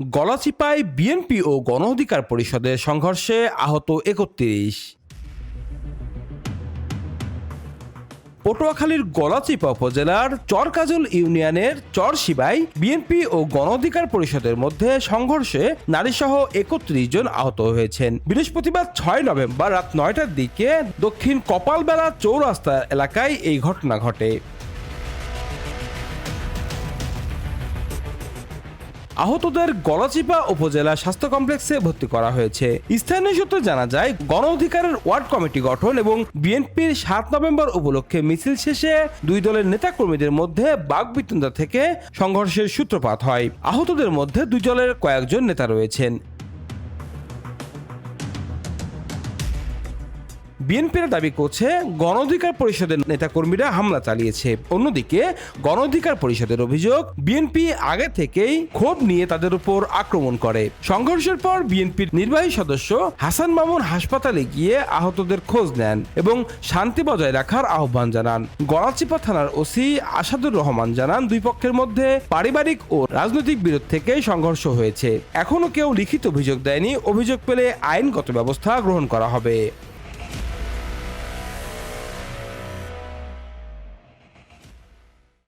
গলাচিপায় BNP ও গণ অধিকার পরিষদের সংঘর্ষে আহত একত্রিশ। পটুয়াখালীর গলাচিপা উপজেলার চরকাজল ইউনিয়নের চরশিবাই বিএনপি ও গণ অধিকার পরিষদের মধ্যে সংঘর্ষে নারীসহ একত্রিশ জন আহত হয়েছেন। বৃহস্পতিবার ছয় নভেম্বর রাত নয়টার দিকে দক্ষিণ কপালবেলা চৌরাস্তা এলাকায় এই ঘটনা ঘটে। আহতদের গলাচিপা উপজেলা স্বাস্থ্য কমপ্লেক্সে ভর্তি করা হয়েছে। স্থানীয় সূত্রে জানা যায়, গণ অধিকারের ওয়ার্ড কমিটি গঠন এবং বিএনপির সাত নভেম্বর উপলক্ষে মিছিল শেষে দুই দলের নেতাকর্মীদের মধ্যে বাগবিতণ্ডা থেকে সংঘর্ষের সূত্রপাত হয়। আহতদের মধ্যে দুই দলের কয়েকজন নেতা রয়েছেন। বিএনপির দাবি করছে গণ অধিকার পরিষদের নেতাকর্মীরা হামলা চালিয়েছে। অন্যদিকে গণ অধিকার পরিষদের অভিযোগ, বিএনপি আগে থেকেই ক্ষোভ নিয়ে তাদের উপর আক্রমণ করে। সংঘর্ষের পর বিএনপির নির্বাহী সদস্য হাসান মামুন হাসপাতালে গিয়ে আহতদের খোঁজ নেন এবং শান্তি বজায় রাখার আহ্বান জানান। গড়াচিপা থানার ওসি আসাদুর রহমান জানান, দুই পক্ষের মধ্যে পারিবারিক ও রাজনৈতিক বিরোধ থেকে সংঘর্ষ হয়েছে। এখনও কেউ লিখিত অভিযোগ দেয়নি। অভিযোগ পেলে আইনগত ব্যবস্থা গ্রহণ করা হবে।